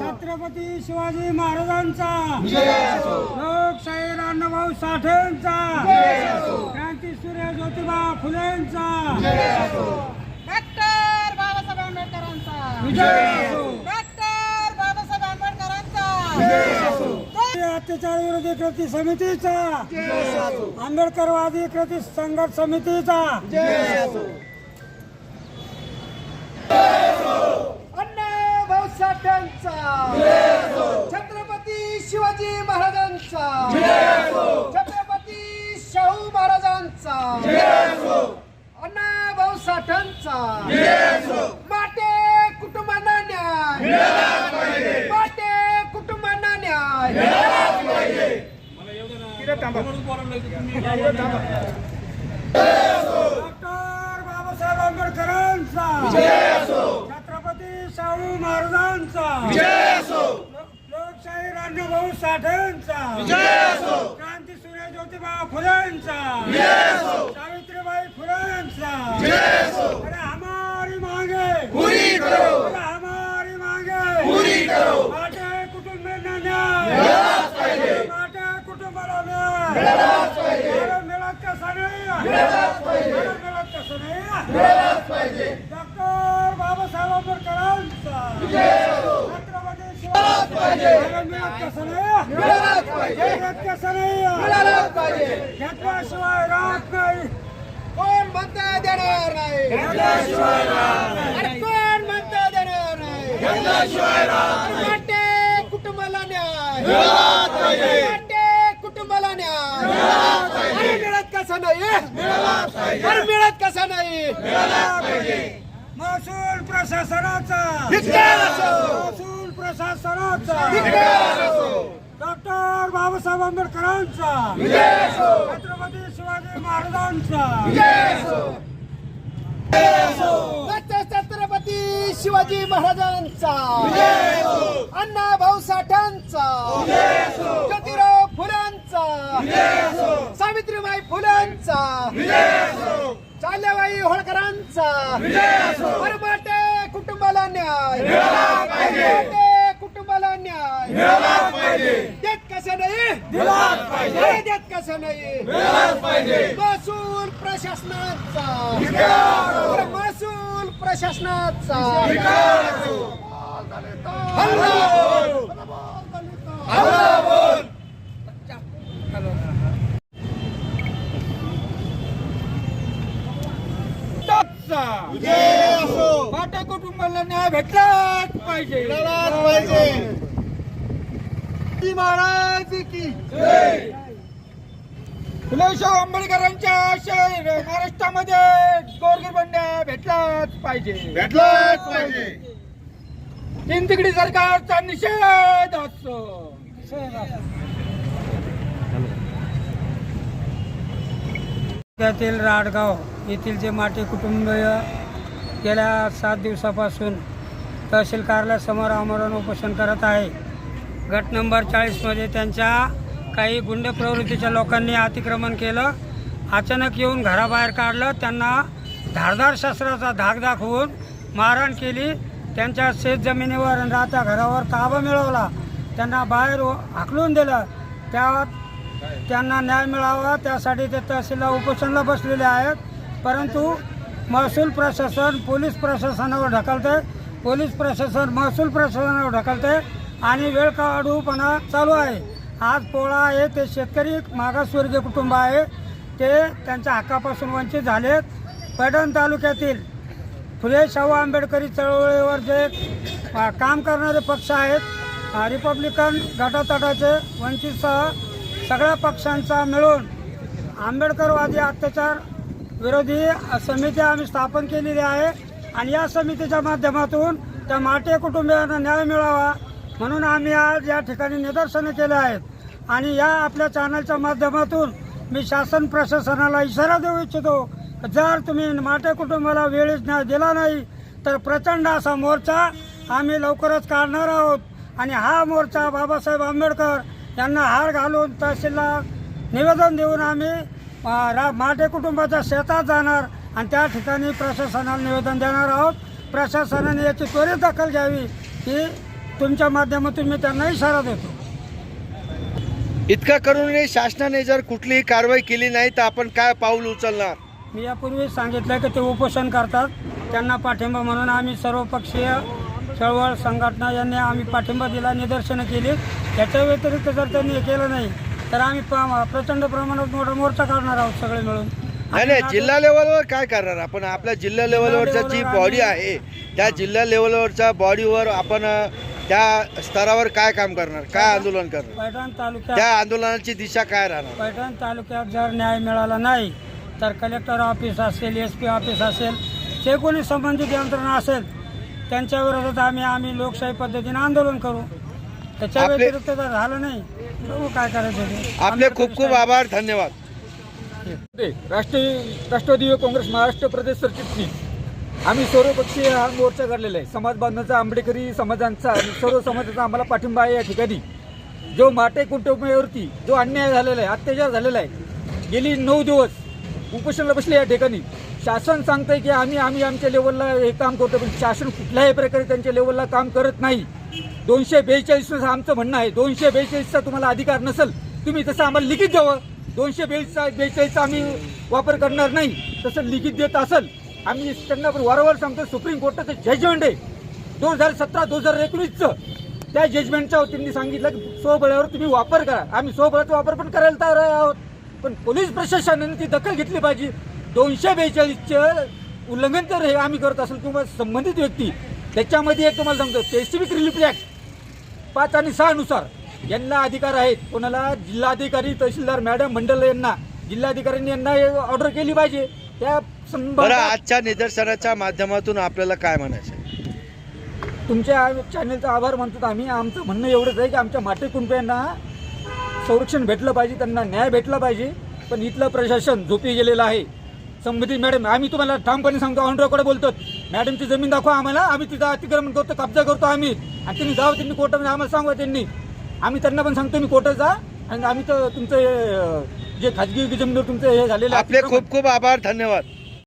छत्रपती शिवाजी महाराजांचा. लोकशाही अण्णाभाऊ साठेंचा. क्रांती सूर्य ज्योतिबा फुलेंचा. डॉक्टर बाबासाहेब आंबेडकरांचा. विजय असो. डॉक्टर बाबासाहेब आंबेडकरांचा. अत्याचार विरोधी कृती समितीचा. आंबेडकरवादी कृती संघर्ष समितीचा. साठ्यांचा छत्रपती शिवाजी महाराजांचा. छत्रपती शाहू महाराजांचा. अण्णा भाऊ साठ्यांचा माटे कुटुंबांना न्याय. माटे कुटुंबांना न्याय. डॉक्टर बाबासाहेब आंबेडकरांचा. महाराजांचा. लोकशाही अण्णाभाऊ साठेंचा. क्रांती सूर्य ज्योतिबा फुलेंचा. सावित्रीबाई फुलेंचा. अरे हमारी मांगे. पूरी करो. अरे हमारी मांगे. पूरी करो माझ्या कुटुंबांना न्याय माझ्या कुटुंबाला न्याय अरे मिळत कसा नाही अरे मिळत कसं नाही डॉक्टर बाबासाहेब आंबेडकरांचा छत्रपती शिवाजी अरे मिळत कसं नाही मिळत कसं नाही घेतल्याशिवाय राहत नाही? कोण म्हणता देणार नाही अरे कोण म्हणता देणार नाही माटे कुटुंबाला न्याय कुटुंबाला न्याय मिळत कसा नाही. मिळत कसा नाही. महसूल प्रशासनाचा. असो. डॉक्टर बाबासाहेब आंबेडकरांचा. छत्रपती शिवाजी महाराजांचा. छत्रपती शिवाजी महाराजांचा. अण्णा भाऊ साठ्यांचा ज्योतिराव फुलांचा. सावित्रीबाई फुलांचा. चाल्याबाई होळकरांचा अरे माटे कुटुंबाला न्याय माटे कुटुंबाला न्याय देत कसं नाही? अरे देत कसं नाही? महसूल प्रशासनाचा. महसूल प्रशासनाचा. हल्ला! कुटुंबाला न्याय भेटलाच पाहिजे. महाराज की फुलेशाह आंबेडकरांच्या आशय महाराष्ट्रामध्ये गोरगरबंड्या भेटलाच पाहिजे. भेटलाच पाहिजे. तीन तिकडी सरकारचा निषेध असतो त्यातील राडगाव येथील जे माटे कुटुंबीय गेल्या सात दिवसापासून तहसील कार्यालयासमोर आमरण उपोषण करत आहे. गट नंबर चाळीसमध्ये त्यांच्या काही गुंड प्रवृत्तीच्या लोकांनी अतिक्रमण केलं. अचानक येऊन घराबाहेर काढलं. त्यांना धारदार शस्त्राचा धाक दाखवून मारहाण केली. त्यांच्या शेत जमिनीवर आणि राहत्या घरावर ताबा मिळवला. त्यांना बाहेर हाकलून दिलं. त्या त्यांना न्याय मिळावा त्यासाठी ते तहसीलला उपोषणला बसलेले आहेत. परंतु महसूल प्रशासन पोलीस प्रशासनावर ढकलते पोलीस प्रशासन महसूल प्रशासनावर ढकलते आणि वेळ काढूपणा चालू आहे. आज पोळा आहे ते शेतकरी मागासवर्गीय कुटुंब आहे. ते त्यांच्या हक्कापासून वंचित झालेत. पैठण तालुक्यातील फुले शाहू आंबेडकरी चळवळीवर जे काम करणारे पक्ष आहेत रिपब्लिकन गटातटाचे वंचितसह सगळ्या पक्षांचा मिळून आंबेडकरवादी अत्याचार विरोधी समिती आम्ही स्थापन केलेली आहे. आणि या समितीच्या माध्यमातून त्या माटे कुटुंबियांना न्याय मिळावा म्हणून आम्ही आज या ठिकाणी निदर्शनं केले आहेत आणि या आपल्या चॅनलच्या माध्यमातून मी शासन प्रशासनाला इशारा देऊ इच्छितो जर तुम्ही माटे कुटुंबाला वेळीच न्याय दिला नाही तर प्रचंड असा मोर्चा आम्ही लवकरच काढणार आहोत. आणि हा मोर्चा बाबासाहेब आंबेडकर यांना हार घालून तहसीलला निवेदन देऊन आम्ही रा माटे कुटुंबाच्या शेतात जाणार आणि त्या ठिकाणी प्रशासनाला निवेदन देणार आहोत. प्रशासनाने याची त्वरित दखल घ्यावी की तुमच्या माध्यमातून मी त्यांना इशारा देतो. इतकं करूनही शासनाने जर कुठलीही कारवाई केली नाही तर आपण काय पाऊल उचलणार? मी यापूर्वी सांगितलं की ते उपोषण करतात त्यांना पाठिंबा म्हणून आम्ही सर्वपक्षीय चळवळ संघटना यांनी आम्ही पाठिंबा दिला निदर्शनं केली. याच्या व्यतिरिक्त जर त्यांनी हे केलं नाही तर आम्ही प्रचंड प्रमाणात मोठा मोर्चा काढणार आहोत सगळे मिळून. नाही नाही जिल्हा लेवलवर काय करणार? आपण आपल्या जिल्हा लेवलवरच्या जी बॉडी आहे त्या जिल्हा लेवलवरच्या बॉडीवर आपण त्या स्तरावर काय काम करणार? काय आंदोलन करणार? पैठण तालुक्यात त्या आंदोलनाची दिशा काय राहणार? पैठण तालुक्यात जर न्याय मिळाला नाही तर कलेक्टर ऑफिस असेल एस पी ऑफिस असेल जे कोणी संबंधित यंत्रणा असेल त्यांच्या विरोधात आम्ही आम्ही लोकशाही पद्धतीने आंदोलन करू. त्याच्या आपले- व्यतिरिक्त जर झालं नाही. बघू काय करायचं ते. आपले आमच्या खूप खूप आभार धन्यवाद. राष्ट्रीय राष्ट्रवादी युवक काँग्रेस महाराष्ट्र प्रदेश सरचिटणीस आम्ही सर्वपक्षीय हा मोर्चा काढलेला आहे. समाज बांधवांचा आंबेडकरी समाजांचा आणि सर्व समाजाचा आम्हाला पाठिंबा आहे या ठिकाणी. जो माटे कुटुंबावरती जो अन्याय झालेला आहे अत्याचार झालेला आहे गेली नऊ दिवस उपोषणाला बसले या ठिकाणी. शासन सांगतंय की आम्ही आम्ही आमच्या लेवलला हे काम करतो पण शासन कुठल्याही प्रकारे त्यांच्या लेवलला काम करत नाही. दोनशे बेचाळीस आमचं म्हणणं आहे. दोनशे बेचाळीसचा तुम्हाला अधिकार नसेल तुम्ही तसं आम्हाला लिखित द्यावं. दोनशे बेचाळीसचा बेचाळीसचा आम्ही वापर करणार नाही. तसं लिखित देत असेल आम्ही त्यांना वारंवार सांगतो सुप्रीम कोर्टाचं जजमेंट आहे. दोन हजार सतरा दोन हजार एकोणीसचं त्या जजमेंटच्या त्यांनी सांगितलं की स्वबळावर तुम्ही वापर करा. आम्ही स्वबळाचा वापर पण करायला तयार आहोत. पण पोलीस प्रशासनाने ती दखल घेतली पाहिजे. दोनशे बेचाळीसचं उल्लंघन जर हे आम्ही करत असेल किंवा संबंधित व्यक्ती. त्याच्यामध्ये एक तुम्हाला सांगतो स्पेसिफिक रिलीफ ॲक्ट पाच आणि सहानुसार यांना अधिकार आहेत. कोणाला जिल्हाधिकारी तहसीलदार मॅडम मंडल यांना जिल्हाधिकाऱ्यांनी यांना ऑर्डर केली पाहिजे. त्या बरं आजच्या निदर्शनाच्या माध्यमातून आपल्याला काय म्हणायचं? तुमच्या चॅनलचा आभार मानतो आम्ही. आमचं म्हणणं एवढंच आहे की आमच्या माटे कुंप्यांना संरक्षण भेटलं पाहिजे त्यांना न्याय भेटला पाहिजे. पण इथलं प्रशासन झोपी गेलेलं आहे. संबंधित मॅडम आम्ही तुम्हाला ठामपणे सांगतो ऑन रेकॉर्ड बोलतो मॅडमची जमीन दाखवा आम्हाला आम्ही तिथं अतिक्रमण करतो कब्जा करतो आम्ही. आणि त्यांनी जावं त्यांनी कोर्टामध्ये आम्हाला सांगा त्यांनी. आम्ही त्यांना पण सांगतो मी कोर्टात जा. आणि आम्ही तर तुमचं जे खाजगी जमिनीवर तुमचं हे झालेलं आपले खूप खूप आभार धन्यवाद.